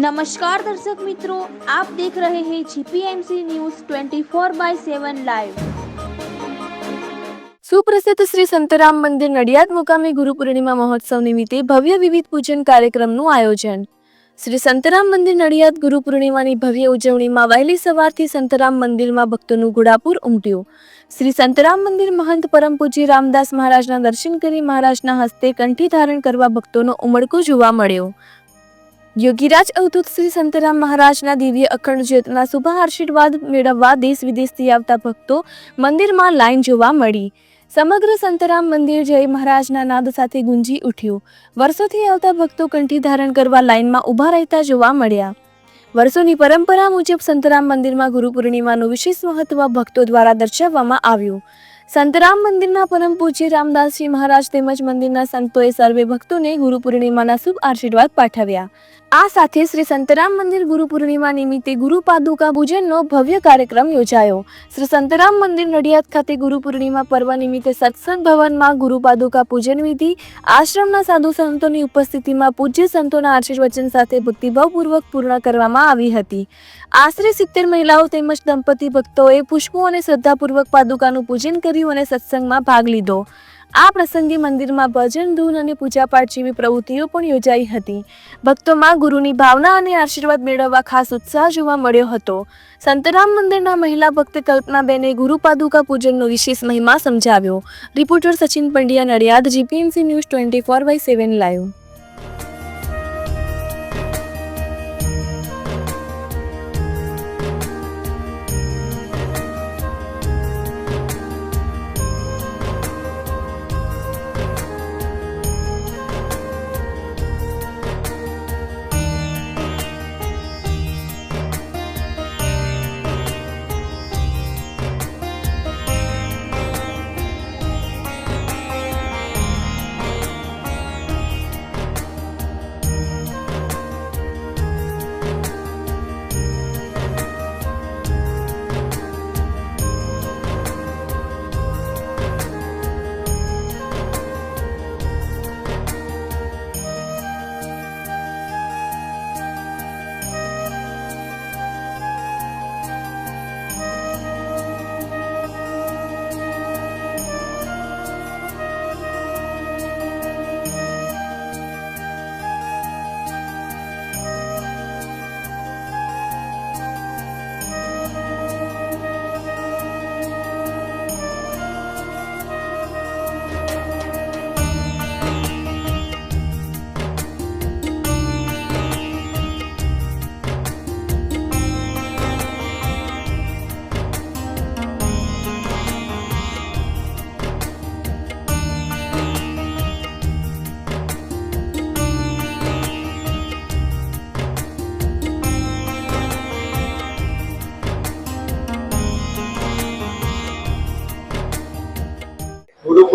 નમસ્કાર દર્શક મિત્રો આપ દેખ રહે હૈ જીપીએમસી ન્યૂઝ 24 બાય 7 લાઈવ સુપ્રસિદ્ધ શ્રી સંતરામ મંદિર નડિયાદ મુકામે ગુરુ પૂર્ણિમા મહોત્સવ નિમિત્તે ભવ્ય વિવિધ પૂજન કાર્યક્રમનું આયોજન. શ્રી સંતરામ મંદિર નડિયાદ ગુરુ પૂર્ણિમાની ભવ્ય ઉજવણીમાં વહેલી સવારથી સંતરામ મંદિરમાં ભક્તોનું ગુડાપુર ઉમટ્યું. શ્રી સંતરામ મંદિર મહંત પરમ પૂજ્ય રામદાસ મહારાજના દર્શન કરી મહારાજના હસ્તે કંઠી ધારણ કરવા ભક્તોનો ઉમળકો જોવા મળ્યો. યોગીરાજ અવધૂત શ્રી સંતરામ મહારાજના દિવ્ય અખંડ જ્યોતના શુભ આશીર્વાદ મેળવવા દેશ વિદેશથી આવતા ભક્તો મંદિરમાં લાઈન જોવા મળી. સમગ્ર સંતરામ મંદિર જય મહારાજના નાદ સાથે ગુંજી ઉઠ્યું. વર્ષોથી આવતા ભક્તો કંઠી ધારણ કરવા લાઈનમાં ઊભા રહેતા જોવા મળ્યા. વર્ષોની પરંપરા મુજબ સંતરામ મંદિરમાં ગુરુ પૂર્ણિમાનું વિશેષ મહત્વ ભક્તો દ્વારા દર્શાવવામાં આવ્યું. સંતરામ મંદિરના પરમ પૂજ્ય રામદાસજી મહારાજ તેમજ મંદિરના સંતોએ સર્વે ભક્તોને ગુરુ પૂર્ણિમાના શુભ આશીર્વાદ પાઠવ્યા. આ સાથે શ્રી સંતરામ મંદિર ગુરુ પૂર્ણિમા નિમિત્તે ગુરુ પાદુકા પૂજનનો ભવ્ય કાર્યક્રમ યોજાયો. શ્રી સંતરામ મંદિર નડિયાદ ખાતે ગુરુ પૂર્ણિમા પર્વ નિમિત્તે સત્સંગ ભવનમાં ગુરુ પાદુકા પૂજન વિધિ, આશ્રમના સાધુ સંતોની ઉપસ્થિતિમાં પૂજ્ય સંતોના આશીર્વચન સાથે ભક્તિભાવપૂર્વક પૂર્ણ કરવામાં આવી હતી. આશરે સિત્તેર મહિલાઓ તેમજ દંપતી ભક્તોએ પુષ્પો અને શ્રદ્ધાપૂર્વક પાદુકાનું પૂજન કર્યું અને સત્સંગમાં ભાગ લીધો. આ પ્રસંગે મંદિરમાં ભજન, ધૂન અને પૂજાપાઠ જેવી પ્રવૃત્તિઓ પણ યોજાઈ હતી. ભક્તોમાં ગુરુની ભાવના અને આશીર્વાદ મેળવવા ખાસ ઉત્સાહ જોવા મળ્યો હતો. સંતરામ મંદિરના મહિલા ભક્ત કલ્પનાબેને ગુરુ પાદુકા પૂજનનો વિશેષ મહિમા સમજાવ્યો. Reporter Sachin Pandya Nadiad, GPMC news twenty four by seven live.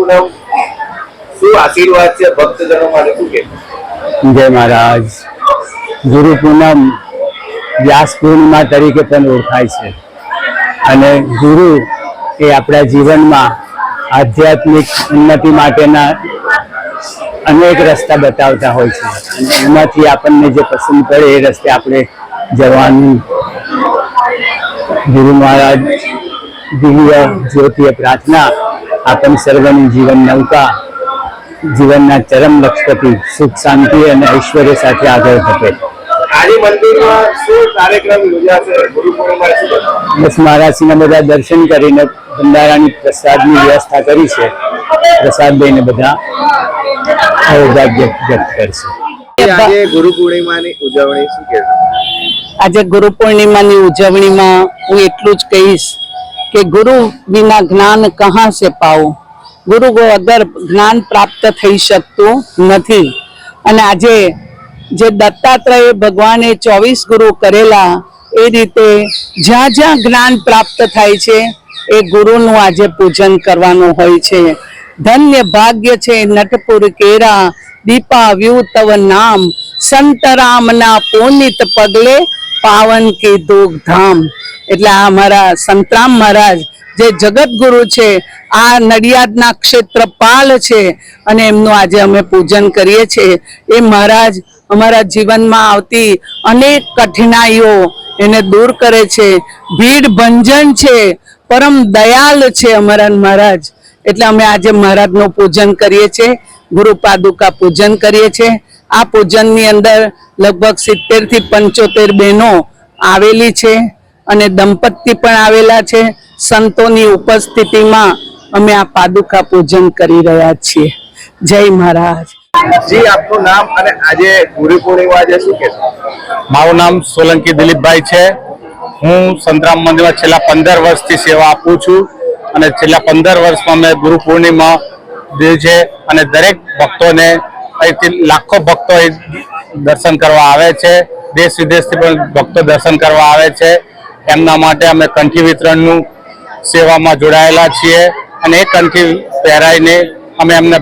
પૂનમ શું આશીર્વાદ છે ભક્તજનો માટે? શું કે? જય મહારાજ. ગુરુ પૂનમ વ્યાસ પૂર્ણિમા તરીકે પણ ઓળખાય છે. અને ગુરુ એ આપણા જીવનમાં આધ્યાત્મિક ઉન્નતિ માટેના અનેક રસ્તા બતાવતા હોય છે. અને એમાંથી આપણને જે પસંદ પડે એ રસ્તે આપણે જવાનું. ગુરુ મહારાજ દિવ્ય જ્યોતિય પ્રાર્થના આપણ સર્વની જીવન નૌકા જીવનના ચરમ લક્ષપતિ સુખ શાંતિ અને ઐશ્વર્ય સાથે આગળ ધપે? બસ મહારાજશ્રીના બધા દર્શન કરીને ભંડારાની પ્રસાદની વ્યવસ્થા કરી છે. પ્રસાદ લઈને બધા સૌભાગ્ય વ્યક્ત કરશે. આજે ગુરુ પૂર્ણિમાની ઉજવણી શું આજે ગુરુ પૂર્ણિમાની ઉજવણીમાં હું એટલું જ કહીશ કે ગુરુ વિના જ્ઞાન કહા સે પાઓ ગુરુ વગર જ્ઞાન પ્રાપ્ત થઈ શકતું નથી. અને આજે જે દત્તાત્રેય ભગવાને ચોવીસ ગુરુ કરેલા, એ રીતે જ્યાં જ્યાં જ્ઞાન પ્રાપ્ત થાય છે, એ ગુરુનું આજે પૂજન કરવાનું હોય છે. ધન્ય ભાગ્ય છે નટપુર કેરા દીપા વ્યુ તવ નામ સંત રામના પુનિત પગલે પાવન કીધું ધામ. એટલે આ અમારા સંતરામ મહારાજ જે જગતગુરુ છે, આ નડિયાદના ક્ષેત્રપાલ છે અને એમનું આજે અમે પૂજન કરીએ છીએ. એ મહારાજ અમારા જીવનમાં આવતી અનેક કઠિનાઈઓ એને દૂર કરે છે. ભીડ ભંજન છે, પરમ દયાલ છે અમારા મહારાજ. એટલે અમે આજે મહારાજનું પૂજન કરીએ છીએ ગુરુ પાદુકા પૂજન કરીએ છીએ. આ પૂજનની અંદર લગભગ સિત્તેરથી પંચોતેર બહેનો આવેલી છે અને દંપતી પણ આવેલા છે. સંતોની ઉપસ્થિતિમાં અમે આ પાદુકા પૂજન કરી રહ્યા છીએ. જય મહારાજ. જી આપનું નામ અને આજે ગુરુ પૂર્ણિમા આજે શું કહેશો? મારું નામ સોલંકી દિલીપભાઈ છે. હું સંતરામ મંદિરમાં છેલ્લા પંદર વર્ષથી સેવા આપું છું અને છેલ્લા પંદર વર્ષમાં મેં ગુરુ પૂર્ણિમા દીધી છે અને દરેક ભક્તોને અહીંથી લાખો ભક્તો દર્શન કરવા આવે છે. દેશ વિદેશથી પણ ભક્તો દર્શન કરવા આવે છે. એમના માટે અમે કંઠી વિતરણનું સેવામાં જોડાયેલા છીએ અને એ કંઠી પહેરાઈને અમે એમને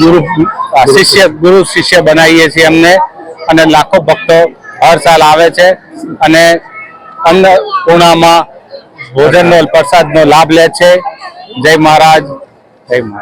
ગુરુ શિષ્ય ગુરુ શિષ્ય બનાવીએ છીએ એમને. અને લાખો ભક્તો હર સાલ આવે છે અને અન્નપૂર્ણામાં ભોજનનો, પ્રસાદનો લાભ લે છે. જય મહારાજ. જય મહારાજ.